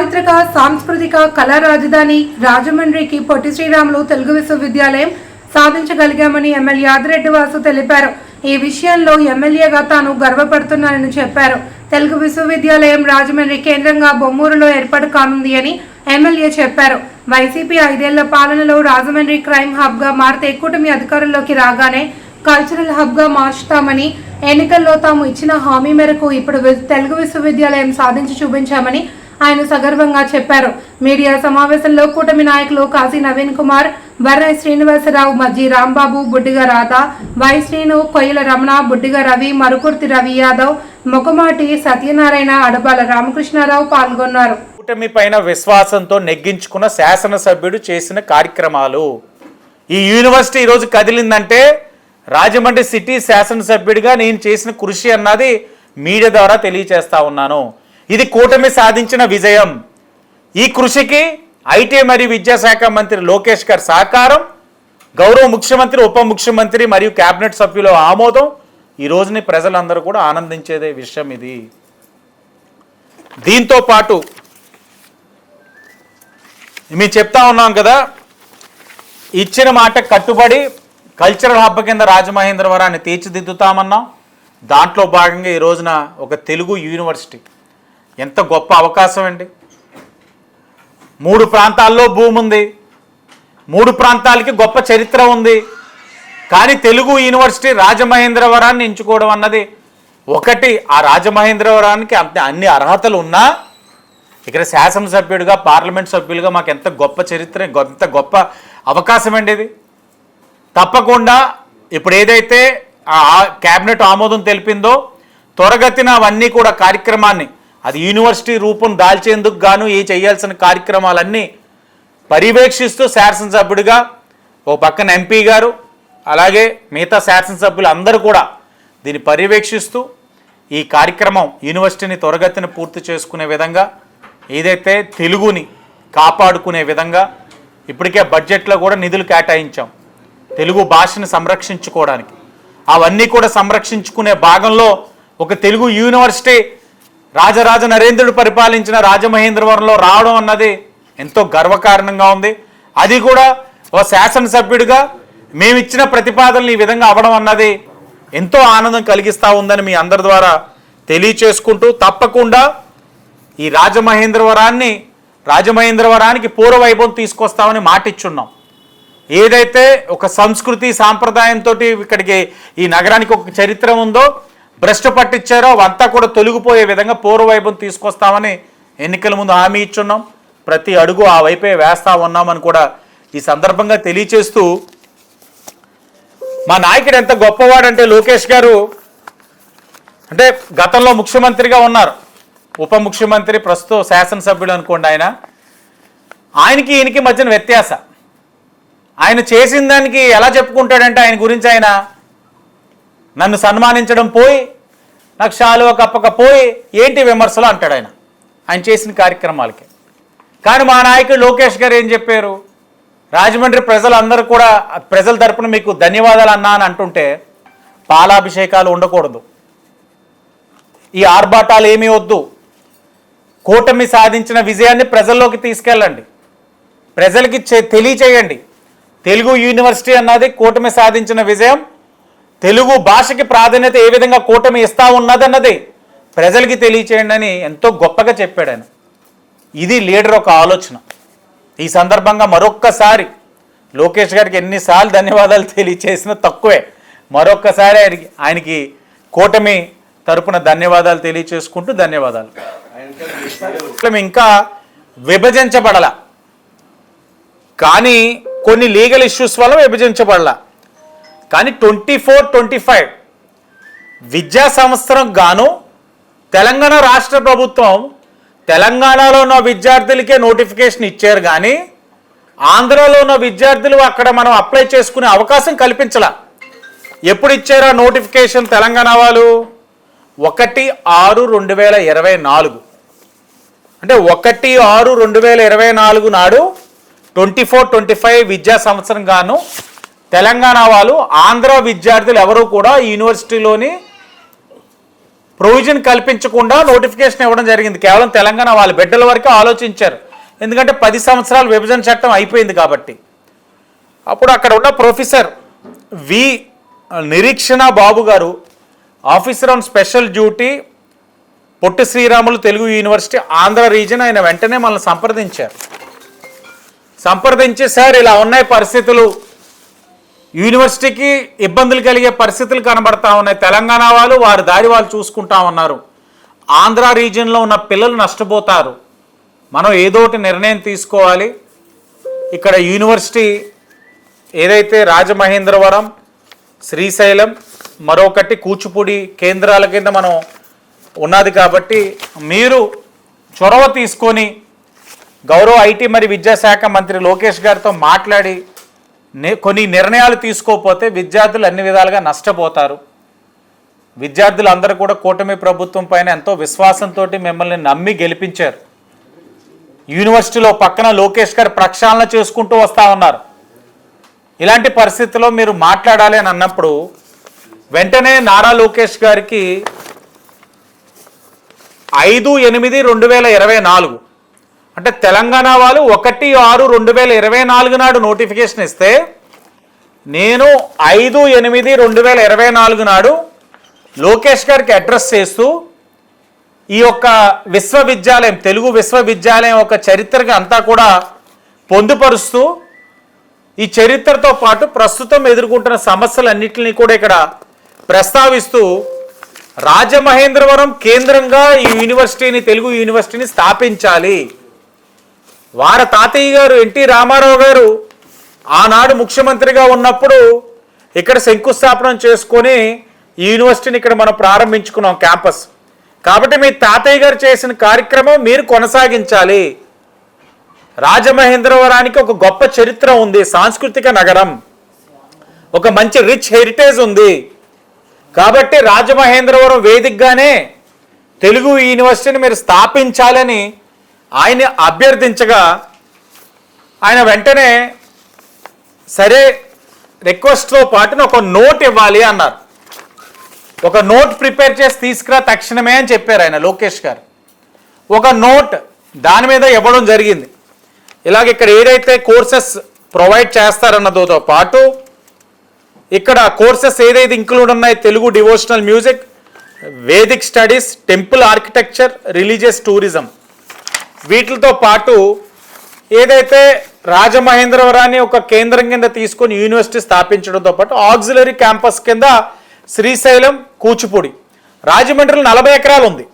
చారిత్రక సాంస్కృతిక కళా రాజధాని రాజమండ్రికి పొట్టి శ్రీరాములు తెలుగు విశ్వవిద్యాలయం సాధించగలిగామని ఎమ్మెల్యే ఆదిరెడ్డి వాసు తెలిపారు. ఈ విషయంలో ఎమ్మెల్యేగా తాను గర్వపడుతున్నానని చెప్పారు. తెలుగు విశ్వవిద్యాలయం రాజమండ్రి కేంద్రంగా బొమ్మూరులో ఏర్పాటు కానుంది అని ఎమ్మెల్యే చెప్పారు. వైసీపీ ఐదేళ్ళ పాలనలో రాజమండ్రి క్రైమ్ హబ్గా మారితే కూటమి అధికారంలోకి రాగానే కల్చరల్ హబ్గా మార్చుతామని ఎన్నికల్లో తాము ఇచ్చిన హామీ మేరకు ఇప్పుడు తెలుగు విశ్వవిద్యాలయం సాధించి చూపించామని ఆయన సగర్వంగా చెప్పారు. మీడియా సమావేశంలో కూటమి నాయకులు కాశీ నవీన్ కుమార్ బర్రై శ్రీనివాసరావు మజ్జి రాంబాబు బుడ్డిగ రాధ వై శ్రీను కొయ్యల రమణ బుడ్డిగ రవి మరుకుర్తి రవి యాదవ్ మొకమాటి సత్యనారాయణ అడబాల రామకృష్ణారావు పాల్గొన్నారు. కూటమి పైన విశ్వాసంతో నెగ్గించుకున్న శాసనసభ్యుడు చేసిన కార్యక్రమాలు. ఈ యూనివర్సిటీ ఈరోజు కదిలిందంటే రాజమండ్రి సిటీ శాసనసభ్యుడిగా నేను చేసిన కృషి అన్నది మీడియా ద్వారా తెలియచేస్తా ఉన్నాను. ఇది కూటమి సాధించిన విజయం. ఈ కృషికి ఐటీ మరియు విద్యాశాఖ మంత్రి లోకేష్ గారి సహకారం గౌరవ ముఖ్యమంత్రి ఉప ముఖ్యమంత్రి మరియు కేబినెట్ సభ్యుల ఆమోదం. ఈ రోజుని ప్రజలందరూ కూడా ఆనందించేదే విషయం ఇది. దీంతో పాటు మేము చెప్తా ఉన్నాం కదా ఇచ్చిన మాట కట్టుబడి కల్చరల్ హబ్ కింద రాజమహేంద్రవరాన్ని తీర్చిదిద్దుతామన్నాం. దాంట్లో భాగంగా ఈ రోజున ఒక తెలుగు యూనివర్సిటీ ఎంత గొప్ప అవకాశం అండి. మూడు ప్రాంతాల్లో భూమి ఉంది. మూడు ప్రాంతాలకి గొప్ప చరిత్ర ఉంది. కానీ తెలుగు యూనివర్సిటీ రాజమహేంద్రవరాన్ని ఎంచుకోవడం అన్నది ఒకటి. ఆ రాజమహేంద్రవరానికి అంత అన్ని అర్హతలు ఉన్నా ఇక్కడ శాసనసభ్యుడిగా పార్లమెంట్ సభ్యులుగా మాకు ఎంత గొప్ప చరిత్ర ఎంత గొప్ప అవకాశం అండి ఇది. తప్పకుండా ఇప్పుడు ఏదైతే ఆ క్యాబినెట్ ఆమోదం తెలిపిందో త్వరగతిన అవన్నీ కూడా కార్యక్రమాన్ని అది యూనివర్సిటీ రూపం దాల్చేందుకు గాను ఏ చేయాల్సిన కార్యక్రమాలన్నీ పర్యవేక్షిస్తూ శాసనసభ్యుడిగా ఓ పక్కన ఎంపీ గారు అలాగే మిగతా శాసనసభ్యులు అందరూ కూడా దీన్ని పర్యవేక్షిస్తూ ఈ కార్యక్రమం యూనివర్సిటీని త్వరగతిన పూర్తి చేసుకునే విధంగా ఏదైతే తెలుగుని కాపాడుకునే విధంగా ఇప్పటికే బడ్జెట్లో కూడా నిధులు కేటాయించాం. తెలుగు భాషను సంరక్షించుకోవడానికి. అవన్నీ కూడా సంరక్షించుకునే భాగంలో ఒక తెలుగు యూనివర్సిటీ రాజరాజ నరేంద్రుడు పరిపాలించిన రాజమహేంద్రవరంలో రావడం అన్నది ఎంతో గర్వకారణంగా ఉంది. అది కూడా ఓ శాసనసభ్యుడిగా మేమిచ్చిన ప్రతిపాదనలు ఈ విధంగా అవ్వడం అన్నది ఎంతో ఆనందం కలిగిస్తూ ఉందని మీ అందరి ద్వారా తెలియచేసుకుంటూ తప్పకుండా ఈ రాజమహేంద్రవరాన్ని రాజమహేంద్రవరానికి పూర్వవైభవం తీసుకొస్తామని మాటిచ్చున్నాం. ఏదైతే ఒక సంస్కృతి సాంప్రదాయంతో ఇక్కడికి ఈ నగరానికి ఒక చరిత్ర ఉందో భ్రష్టు పట్టించారో అవంతా కూడా తొలగిపోయే విధంగా పూర్వవైభవం తీసుకొస్తామని ఎన్నికల ముందు హామీ ఇచ్చున్నాం. ప్రతి అడుగు ఆ వైపే వేస్తా ఉన్నామని కూడా ఈ సందర్భంగా తెలియచేస్తూ మా నాయకుడు ఎంత గొప్పవాడంటే లోకేష్ గారు అంటే గతంలో ముఖ్యమంత్రిగా ఉన్నారు. ఉప ముఖ్యమంత్రి ప్రస్తుతం శాసనసభ్యుడు అనుకోండి ఆయన. ఆయనకి ఈయనకి మధ్యన వ్యత్యాస. ఆయన చేసిన దానికి ఎలా చెప్పుకుంటాడంటే ఆయన గురించి ఆయన నన్ను సన్మానించడం పోయి నాకు కప్పక కప్పకపోయి ఏంటి విమర్శలు అంటాడు ఆయన. ఆయన చేసిన కార్యక్రమాలకి. కానీ మా నాయకుడు లోకేష్ గారు ఏం చెప్పారు? రాజమండ్రి ప్రజలందరూ కూడా ప్రజల తరపున మీకు ధన్యవాదాలు అన్నా అని అంటుంటే పాలాభిషేకాలు ఉండకూడదు. ఈ ఆర్భాటాలు ఏమీ వద్దు. కూటమి సాధించిన విజయాన్ని ప్రజల్లోకి తీసుకెళ్ళండి. ప్రజలకి చె- తెలియచేయండి. తెలుగు యూనివర్సిటీ అన్నది కూటమి సాధించిన విజయం తెలుగు భాషకి ప్రాధాన్యత ఏ విధంగా కూటమి ఇస్తా ఉన్నదన్నది ప్రజలకి తెలియచేయండి అని ఎంతో గొప్పగా చెప్పాడు ఆయన. ఇది లీడర్ ఒక ఆలోచన. ఈ సందర్భంగా మరొక్కసారి లోకేష్ గారికి ఎన్నిసార్లు ధన్యవాదాలు తెలియచేసినా తక్కువే. మరొక్కసారి ఆయనకి ఆయనకి కూటమి తరపున ధన్యవాదాలు తెలియచేసుకుంటూ ధన్యవాదాలు. ఇంకా విభజించబడల. కానీ కొన్ని లీగల్ ఇష్యూస్ వల్ల విభజించబడల. కానీ ట్వంటీ ఫోర్ ట్వంటీ ఫైవ్ విద్యా సంవత్సరం గాను తెలంగాణ రాష్ట్ర ప్రభుత్వం తెలంగాణలో ఉన్న విద్యార్థులకే నోటిఫికేషన్ ఇచ్చారు కానీ ఆంధ్రలో ఉన్న విద్యార్థులు అక్కడ మనం అప్లై చేసుకునే అవకాశం కల్పించాల. ఎప్పుడు ఇచ్చారా నోటిఫికేషన్ తెలంగాణ వాళ్ళు? ఒకటి ఆరు రెండు వేల ఇరవై నాలుగు. అంటే ఒకటి ఆరు రెండు వేల ఇరవై నాలుగు నాడు ట్వంటీ ఫోర్ ట్వంటీ ఫైవ్ విద్యా సంవత్సరం గాను తెలంగాణ వాళ్ళు ఆంధ్ర విద్యార్థులు ఎవరూ కూడా యూనివర్సిటీలోని ప్రొవిజన్ కల్పించకుండా నోటిఫికేషన్ ఇవ్వడం జరిగింది. కేవలం తెలంగాణ వాళ్ళ బిడ్డల వరకే ఆలోచించారు. ఎందుకంటే పది సంవత్సరాలు విభజన చట్టం అయిపోయింది కాబట్టి. అప్పుడు అక్కడ ఉన్న professor V Nireekshana Babu garu officer on special duty Potti Sriramulu Telugu university Andhra region ఆయన వెంటనే మనల్ని సంప్రదించారు. సంప్రదించి సార్ ఇలా ఉన్నాయి పరిస్థితులు. యూనివర్సిటీకి ఇబ్బందులు కలిగే పరిస్థితులు కనబడతా ఉన్నాయి. తెలంగాణ వాళ్ళు వారి దారి వాళ్ళు చూసుకుంటా ఉన్నారు. ఆంధ్ర రీజియన్లో ఉన్న పిల్లలు నష్టపోతారు. మనం ఏదోటి నిర్ణయం తీసుకోవాలి. ఇక్కడ యూనివర్సిటీ ఏదైతే రాజమహేంద్రవరం శ్రీశైలం మరొకటి కూచిపూడి కేంద్రాల కింద మనం ఉన్నది కాబట్టి మీరు చొరవ తీసుకొని గౌరవ ఐటీ మరి విద్యాశాఖ మంత్రి లోకేష్ గారితో మాట్లాడి కొన్ని నిర్ణయాలు తీసుకోకపోతే విద్యార్థులు అన్ని విధాలుగా నష్టపోతారు. విద్యార్థులు అందరూ కూడా కూటమి ప్రభుత్వం పైన ఎంతో విశ్వాసంతో మిమ్మల్ని నమ్మి గెలిపించారు. యూనివర్సిటీలో పక్కన లోకేష్ గారు ప్రక్షాళన చేసుకుంటూ వస్తూ ఉన్నారు. ఇలాంటి పరిస్థితిలో మీరు మాట్లాడాలి అని అన్నప్పుడు వెంటనే నారా లోకేష్ గారికి ఐదు ఎనిమిది రెండు వేల ఇరవై నాలుగు అంటే తెలంగాణ వాళ్ళు ఒకటి ఆరు రెండు వేల ఇరవై నాలుగు నాడు నోటిఫికేషన్ ఇస్తే నేను ఐదు ఎనిమిది రెండు వేల ఇరవై నాలుగు నాడు లోకేష్ గారికి అడ్రస్ చేస్తూ ఈ యొక్క విశ్వవిద్యాలయం తెలుగు విశ్వవిద్యాలయం యొక్క చరిత్రగా అంతా కూడా పొందుపరుస్తూ ఈ చరిత్రతో పాటు ప్రస్తుతం ఎదుర్కొంటున్న సమస్యలన్నింటినీ కూడా ఇక్కడ ప్రస్తావిస్తూ రాజమహేంద్రవరం కేంద్రంగా ఈ యూనివర్సిటీని తెలుగు యూనివర్సిటీని స్థాపించాలి. వారి తాతయ్య గారు ఎన్టీ రామారావు గారు ఆనాడు ముఖ్యమంత్రిగా ఉన్నప్పుడు ఇక్కడ శంకుస్థాపనం చేసుకొని ఈ యూనివర్సిటీని ఇక్కడ మనం ప్రారంభించుకున్నాం క్యాంపస్. కాబట్టి మీ తాతయ్య గారు చేసిన కార్యక్రమం మీరు కొనసాగించాలి. రాజమహేంద్రవరానికి ఒక గొప్ప చరిత్ర ఉంది సాంస్కృతిక నగరం. ఒక మంచి రిచ్ హెరిటేజ్ ఉంది. కాబట్టి రాజమహేంద్రవరం వేదికగానే తెలుగు యూనివర్సిటీని మీరు స్థాపించాలని ఆయన అభ్యర్థించగా ఆయన వెంటనే సరే రిక్వెస్ట్తో పాటు ఒక నోట్ ఇవ్వాలి అన్నారు. ఒక నోట్ ప్రిపేర్ చేసి తీసుకురా తక్షణమే అని చెప్పారు ఆయన లోకేష్ గారు. ఒక నోట్ దాని మీద ఇవ్వడం జరిగింది. ఇలాగ ఇక్కడ ఏదైతే కోర్సెస్ ప్రొవైడ్ చేస్తారన్నదో పాటు ఇక్కడ కోర్సెస్ ఏదైతే ఇంక్లూడ్ ఉన్నాయి Telugu devotional music Vedic studies temple architecture religious tourism వీటితో పాటు ఏదైతే రాజమహేంద్రవరాన్ని ఒక కేంద్రం కింద తీసుకొని యూనివర్సిటీ స్థాపించడంతో పాటు ఆక్సిలరీ క్యాంపస్ కింద శ్రీశైలం కూచిపూడి. రాజమండ్రిలో నలభై ఎకరాలు ఉంది.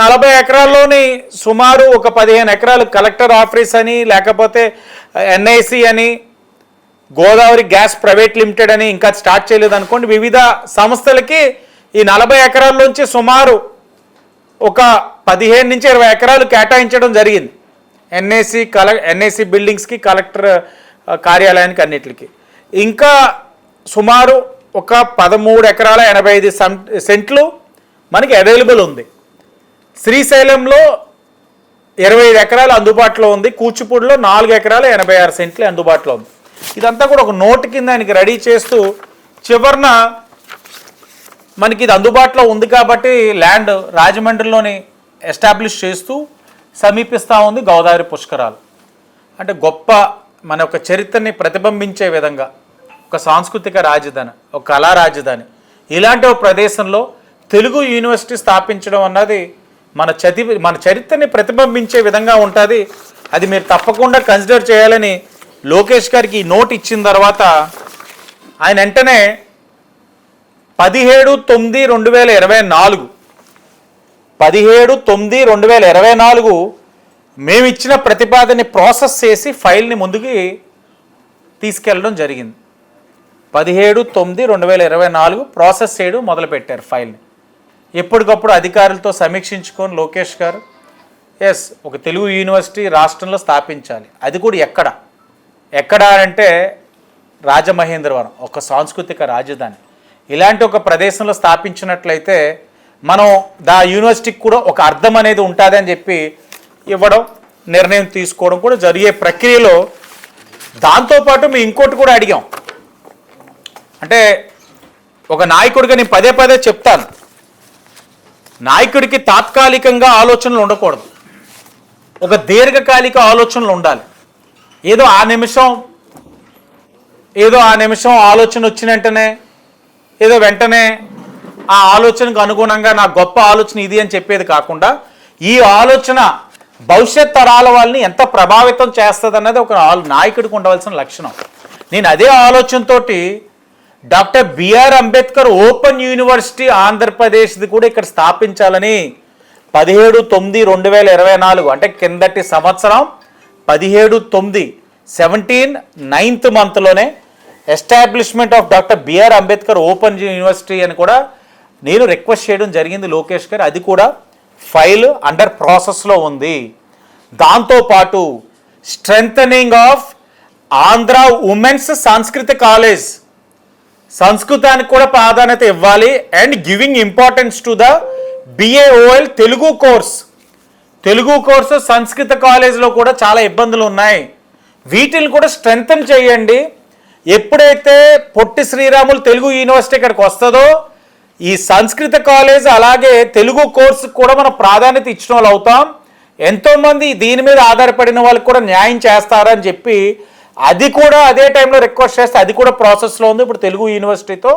నలభై ఎకరాల్లోని సుమారు ఒక పదిహేను ఎకరాలు కలెక్టర్ ఆఫీస్ అని లేకపోతే ఎన్ఐసి అని గోదావరి గ్యాస్ ప్రైవేట్ లిమిటెడ్ అని ఇంకా స్టార్ట్ చేయలేదు అనుకోండి వివిధ సంస్థలకి ఈ నలభై ఎకరాల్లోంచి సుమారు ఒక పదిహేను నుంచి ఇరవై ఎకరాలు కేటాయించడం జరిగింది. ఎన్ఏసి కల ఎన్ఏసి బిల్డింగ్స్కి కలెక్టర్ కార్యాలయానికి అన్నిటికి. ఇంకా సుమారు ఒక పదమూడు ఎకరాల ఎనభై ఐదు సెంట్లు మనకి అవైలబుల్ ఉంది. శ్రీశైలంలో ఇరవై ఐదు ఎకరాలు అందుబాటులో ఉంది. కూచిపూడిలో నాలుగు ఎకరాలు ఎనభై ఆరు సెంట్లు అందుబాటులో ఉంది. ఇదంతా కూడా ఒక నోటు కింద ఆయనకి రెడీ చేస్తూ చివరిన మనకి ఇది అందుబాటులో ఉంది కాబట్టి ల్యాండ్ రాజమండ్రిలోని ఎస్టాబ్లిష్ చేస్తూ సమీపిస్తూ ఉంది గోదావరి పుష్కరాలు. అంటే గొప్ప మన యొక్క చరిత్రని ప్రతిబింబించే విధంగా ఒక సాంస్కృతిక రాజధాని ఒక కళా రాజధాని. ఇలాంటి ఒక ప్రదేశంలో తెలుగు యూనివర్సిటీ స్థాపించడం అన్నది మన చది మన చరిత్రని ప్రతిబింబించే విధంగా ఉంటుంది. అది మీరు తప్పకుండా కన్సిడర్ చేయాలని లోకేష్ గారికి ఈ నోట్ ఇచ్చిన తర్వాత ఆయన వెంటనే పదిహేడు తొమ్మిది రెండు వేల ఇరవై నాలుగు. పదిహేడు తొమ్మిది రెండు వేల ఇరవై నాలుగు మేమిచ్చిన ప్రతిపాదనని ప్రాసెస్ చేసి ఫైల్ని ముందుకి తీసుకెళ్ళడం జరిగింది. పదిహేడు తొమ్మిది రెండు వేల ఇరవై నాలుగు ప్రాసెస్ చేయడం మొదలుపెట్టారు ఫైల్ని. ఎప్పటికప్పుడు అధికారులతో సమీక్షించుకొని లోకేష్ గారు ఎస్ ఒక తెలుగు యూనివర్సిటీ రాష్ట్రంలో స్థాపించాలి. అది కూడా ఎక్కడ? ఎక్కడ? అంటే రాజమహేంద్రవరం ఒక సాంస్కృతిక రాజధాని. ఇలాంటి ఒక ప్రదేశంలో స్థాపించినట్లయితే మనం దా యూనివర్సిటీకి కూడా ఒక అర్థం అనేది ఉంటుంది అని చెప్పి ఇవ్వడం నిర్ణయం తీసుకోవడం కూడా జరిగే ప్రక్రియలో దాంతోపాటు మేము ఇంకోటి కూడా అడిగాం. అంటే ఒక నాయకుడిగా నేను పదే పదే చెప్తాను. నాయకుడికి తాత్కాలికంగా ఆలోచనలు ఉండకూడదు. ఒక దీర్ఘకాలిక ఆలోచనలు ఉండాలి. ఏదో ఆ నిమిషం ఏదో ఆ నిమిషం ఆలోచన వచ్చిన వెంటనే ఏదో వెంటనే ఆ ఆలోచనకు అనుగుణంగా నా గొప్ప ఆలోచన ఇది అని చెప్పేది కాకుండా ఈ ఆలోచన భవిష్యత్ తరాల వాళ్ళని ఎంత ప్రభావితం చేస్తుంది అన్నది ఒక నాయకుడికి ఉండవలసిన లక్షణం. నేను అదే ఆలోచనతోటి doctor B R Ambedkar open university ఆంధ్రప్రదేశ్ది కూడా ఇక్కడ స్థాపించాలని పదిహేడు తొమ్మిది రెండు వేల ఇరవై నాలుగు అంటే కిందటి సంవత్సరం పదిహేడు తొమ్మిది seventeen ninth మంత్లోనే establishment of doctor B R Ambedkar open university అని కూడా నేను రిక్వెస్ట్ చేయడం జరిగింది లోకేష్ గారు. అది కూడా ఫైల్ అండర్ ప్రాసెస్లో ఉంది. దాంతోపాటు strengthening of Andhra women's Sanskrit college. సంస్కృతానికి కూడా ప్రాధాన్యత ఇవ్వాలి and giving importance to the B A O L Telugu course. Telugu course Sanskrit కాలేజ్లో కూడా చాలా ఇబ్బందులు ఉన్నాయి. వీటిని కూడా స్ట్రెంగ్తన్ చేయండి. ఎప్పుడైతే పొట్టి శ్రీరాములు తెలుగు యూనివర్సిటీ ఇక్కడికి వస్తుందో ఈ సంస్కృత కాలేజ్ అలాగే తెలుగు కోర్సు కూడా మనం ప్రాధాన్యత ఇచ్చిన వాళ్ళు అవుతాం. ఎంతోమంది దీని మీద ఆధారపడిన వాళ్ళకి కూడా న్యాయం చేస్తారని చెప్పి అది కూడా అదే టైంలో రిక్వెస్ట్ చేస్తే అది కూడా ప్రాసెస్లో ఉంది. ఇప్పుడు తెలుగు యూనివర్సిటీతో